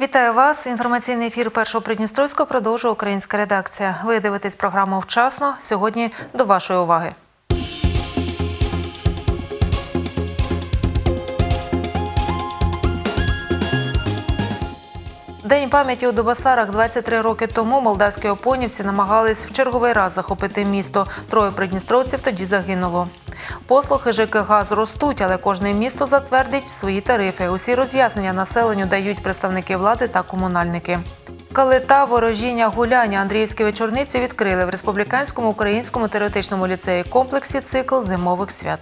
Вітаю вас. Інформаційний ефір першого Придністровського продовжує українська редакція. Ви дивитесь програму вчасно. Сьогодні до вашої уваги. День пам'яті у Дубасарах 23 роки тому молдавські опонівці намагались в черговий раз захопити місто. Троє придністровців тоді загинуло. Послуги ЖКГ зростуть, але кожне місто затвердить свої тарифи. Усі роз'яснення населенню дають представники влади та комунальники. Калита, ворожіння, гуляння Андріївські вечорниці відкрили в республіканському українському теоретичному ліцеї комплексі цикл зимових свят.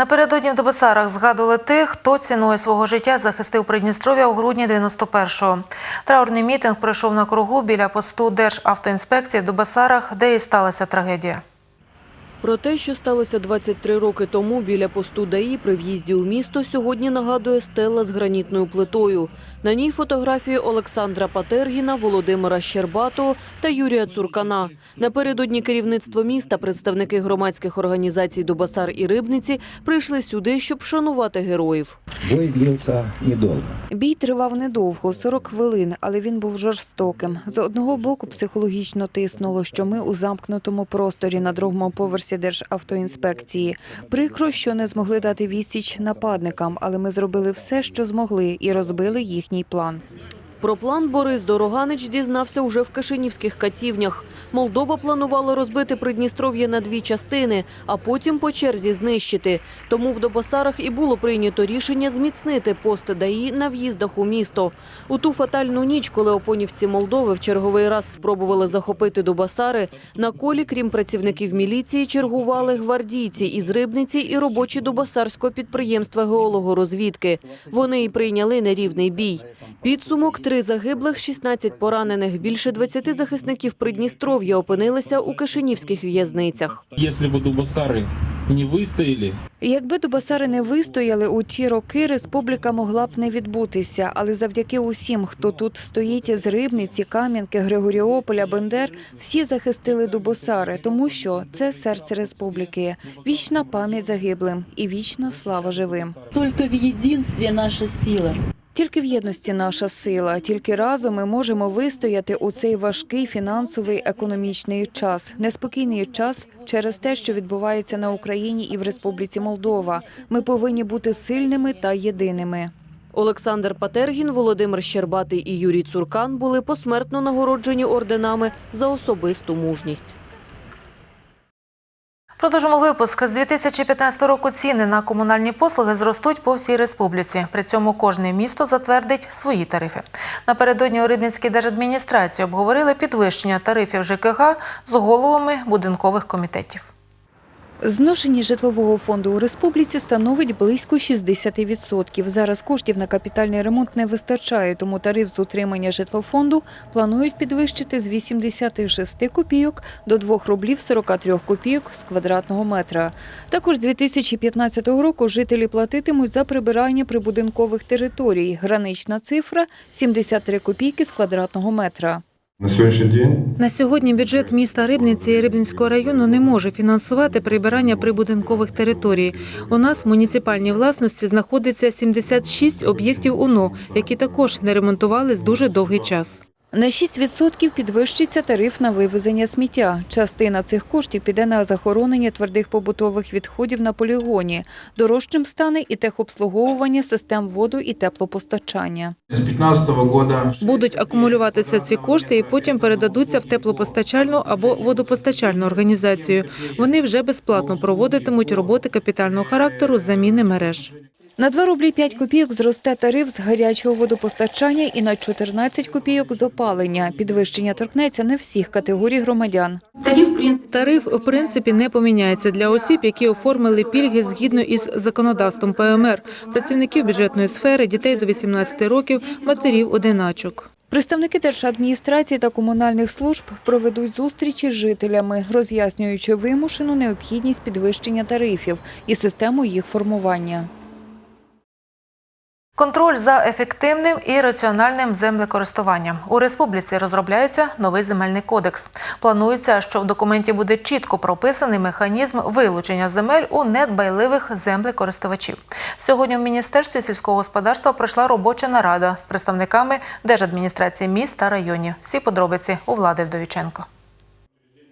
Напередодні в Дебесарах згадували тих, хто ціною свого життя захистив Придністров'я у грудні 91-го. Траурний мітинг пройшов на кругу біля посту Державтоінспекції в Дебесарах, де і сталася трагедія. Про те, що сталося 23 роки тому біля посту ДАІ при в'їзді у місто, сьогодні нагадує стела з гранітною плитою. На ній фотографії Олександра Патергіна, Володимира Щербатого та Юрія Цуркана. Напередодні керівництво міста, представники громадських організацій Дубасар і Рибниці прийшли сюди, щоб вшанувати героїв. Бой длился недолго. Бій тривав недовго 40 хвилин, але він був жорстоким. З одного боку, психологічно тиснуло, що ми у замкнутому просторі на другому поверсі Державтоінспекції. Прикро, що не змогли дати відсіч нападникам, але ми зробили все, що змогли, і розбили їхній план. Про план Борис Дороганич дізнався уже в Кишинівських катівнях. Молдова планувала розбити Придністров'я на дві частини, а потім по черзі знищити. Тому в Добасарах і було прийнято рішення зміцнити пост ДАІ на в'їздах у місто. У ту фатальну ніч, коли опонівці Молдови в черговий раз спробували захопити Добасари, на колі, крім працівників міліції, чергували гвардійці із Рибниці і робочі Добасарського підприємства геологорозвідки. Вони і прийняли нерівний бій. Підсумок – три загиблих, 16 поранених. Більше 20 захисників Придністров'я опинилися у кишинівських в'язницях. Если бы Дубасары не выстояли, Якби Дубасари не вистояли у ті роки, республіка могла б не відбутися. Але завдяки усім, хто тут стоїть з Рибниці, Кам'янки, Григоріополя, Бендер, всі захистили Дубосари, тому що це серце республіки. Вічна пам'ять загиблим і вічна слава живим. Только в единстве наша сила. Тільки в єдності наша сила, тільки разом ми можемо вистояти у цей важкий фінансовий економічний час, неспокійний час через те, що відбувається на Україні і в Республіці Молдова. Ми повинні бути сильними та єдиними. Олександр Патергін, Володимир Щербатий і Юрій Цуркан були посмертно нагороджені орденами за особисту мужність. Продовжимо випуск. З 2015 року ціни на комунальні послуги зростуть по всій республіці. При цьому кожне місто затвердить свої тарифи. Напередодні у Рибницькій держадміністрації обговорили підвищення тарифів ЖКГ з головами будинкових комітетів. Зношення житлового фонду у республіці становить близько 60%. Зараз коштів на капітальний ремонт не вистачає, тому тариф з утримання житлофонду планують підвищити з 86 копійок до 2 рублів 43 копійок з квадратного метра. Також з 2015 року жителі платитимуть за прибирання прибудинкових територій. Гранична цифра – 73 копійки з квадратного метра. На сьогоднішній день На сьогодні бюджет міста Рибниці і Рибницького району не може фінансувати прибирання прибудинкових територій. У нас в муніципальній власності знаходиться 76 об'єктів УНО, які також не ремонтували з дуже довгий час. На 6% підвищиться тариф на вивезення сміття. Частина цих коштів піде на захоронення твердих побутових відходів на полігоні. Дорожчим стане і техобслуговування систем воду і теплопостачання. з 2015 года Будуть акумулюватися ці кошти і потім передадуться в теплопостачальну або водопостачальну організацію. Вони вже безплатно проводитимуть роботи капітального характеру з заміни мереж. На 2 рублі 5 копійок зросте тариф з гарячого водопостачання і на 14 копійок з опалення. Підвищення торкнеться не всіх категорій громадян. Тариф в принципі не поміняється для осіб, які оформили пільги згідно із законодавством ПМР, працівників бюджетної сфери, дітей до 18 років, матерів одиначок. Представники держадміністрації та комунальних служб проведуть зустрічі з жителями, роз'яснюючи вимушену необхідність підвищення тарифів і систему їх формування. Контроль за ефективним і раціональним землекористуванням. У республіці розробляється новий земельний кодекс. Планується, що в документі буде чітко прописаний механізм вилучення земель у недбайливих землекористувачів. Сьогодні в Міністерстві сільського господарства пройшла робоча нарада з представниками Держадміністрації міст та районів. Всі подробиці у Влади Вдовіченко.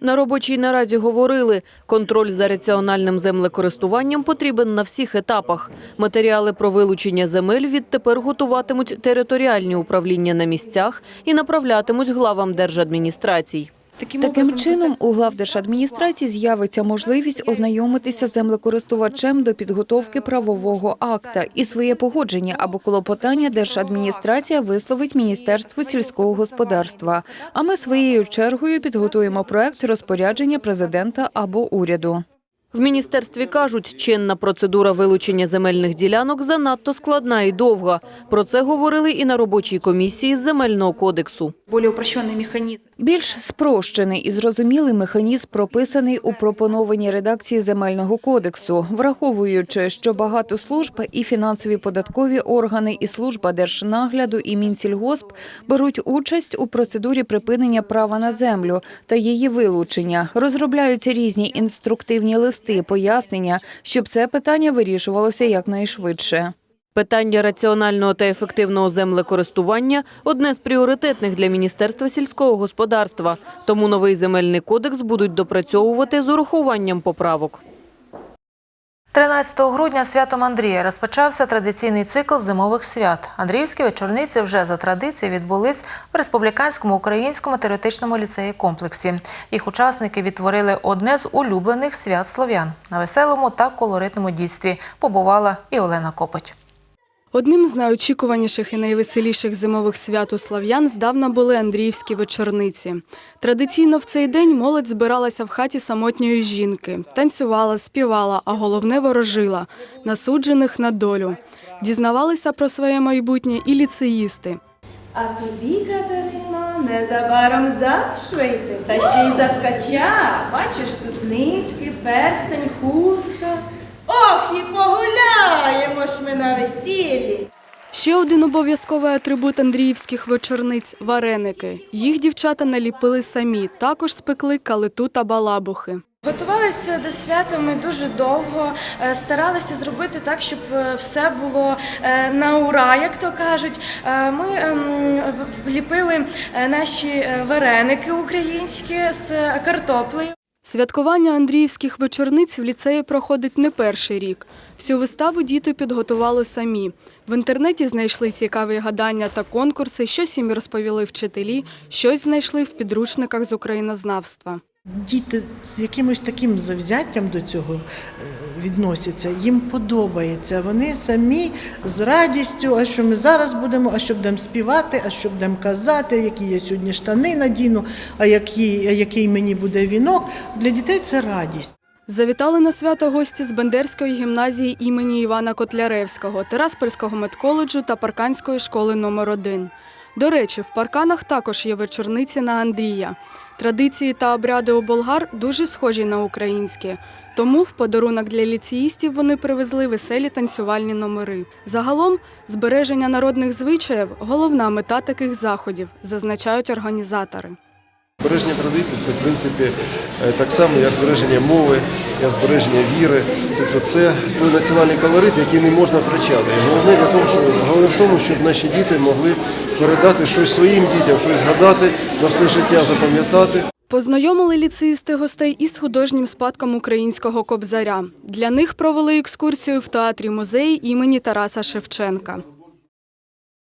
На робочій нараді говорили, контроль за раціональним землекористуванням потрібен на всіх етапах. Матеріали про вилучення земель відтепер готуватимуть територіальні управління на місцях і направлятимуть главам держадміністрацій. Таким чином, у глав держадміністрації з'явиться можливість ознайомитися з землекористувачем до підготовки правового акта і своє погодження або клопотання держадміністрація висловить Міністерству сільського господарства. А ми своєю чергою підготуємо проект розпорядження президента або уряду. В міністерстві кажуть, чинна процедура вилучення земельних ділянок занадто складна і довга. Про це говорили і на робочій комісії з земельного кодексу. более упрощенный механизм. Більш спрощений і зрозумілий механізм прописаний у пропонованій редакції земельного кодексу, враховуючи, що багато служб і фінансові податкові органи, і служба держнагляду, і Мінсільгосп беруть участь у процедурі припинення права на землю та її вилучення. Розробляються різні інструктивні листи, пояснення, щоб це питання вирішувалося якнайшвидше. Питання раціонального та ефективного землекористування – одне з пріоритетних для Міністерства сільського господарства. Тому новий земельний кодекс будуть допрацьовувати з урахуванням поправок. 13 грудня святом Андрія розпочався традиційний цикл зимових свят. Андріївські вечорниці вже за традицією відбулись в Республіканському українському теоретичному ліцеї комплексі. Їх учасники відтворили одне з улюблених свят слов'ян. На веселому та колоритному дійстві побувала і Олена Копоть. Одним з найочікуваніших і найвеселіших зимових свят у слав'ян здавна були Андріївські вечорниці. Традиційно в цей день молодь збиралася в хаті самотньої жінки, танцювала, співала, а головне ворожила – насуджених на долю. Дізнавалися про своє майбутнє і ліцеїсти. А тобі, Катерино, незабаром заміж та ще й за ткача. Бачиш, тут нитки, перстень, хустка. Ох, і погуляємо ж ми на весіллі. Ще один обов'язковий атрибут андріївських вечорниць – вареники. Їх дівчата наліпили самі, також спекли калиту та балабухи. Готувалися до свята ми дуже довго, е, старалися зробити так, щоб е, все було е, на ура, як то кажуть. Ми ем, е, наші вареники українські з картоплею. Святкування Андріївських вечорниць в ліцеї проходить не перший рік. Всю виставу діти підготували самі. В інтернеті знайшли цікаві гадання та конкурси, щось їм розповіли вчителі, щось знайшли в підручниках з українознавства. Діти з якимось таким завзяттям до цього е, відносяться, їм подобається. Вони самі з радістю, а що ми зараз будемо, а що будемо співати, а що будемо казати, які я сьогодні штани надіну, а який, а який мені буде вінок. Для дітей це радість. Завітали на свято гості з Бендерської гімназії імені Івана Котляревського, Тераспольського медколеджу та Парканської школи номер 1 До речі, в парканах також є вечорниці на Андрія. Традиції та обряди у болгар дуже схожі на українські. Тому в подарунок для ліцеїстів вони привезли веселі танцювальні номери. Загалом, збереження народних звичаїв головна мета таких заходів, зазначають організатори. Збереження традицій це в принципі е, так само як збереження мови, як збереження віри. Тобто це той національний колорит, який не можна втрачати. Головне для того, що головне в тому, щоб наші діти могли передати щось своїм дітям, щось згадати, на все життя запам'ятати. Познайомили ліцеїсти гостей із художнім спадком українського кобзаря. Для них провели екскурсію в театрі музеї імені Тараса Шевченка.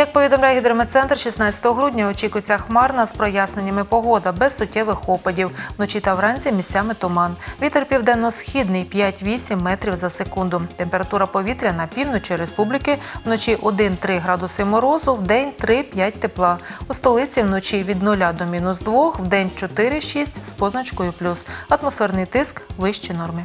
Як повідомляє гідрометцентр, 16 грудня очікується хмарна з проясненнями погода, без суттєвих опадів. Вночі та вранці місцями туман. Вітер південно-східний 5-8 метрів за секунду. Температура повітря на півночі республіки вночі 1-3 градуси морозу, в день 3-5 тепла. У столиці вночі від 0 до мінус 2, в день 4-6 з позначкою плюс. Атмосферний тиск вище норми.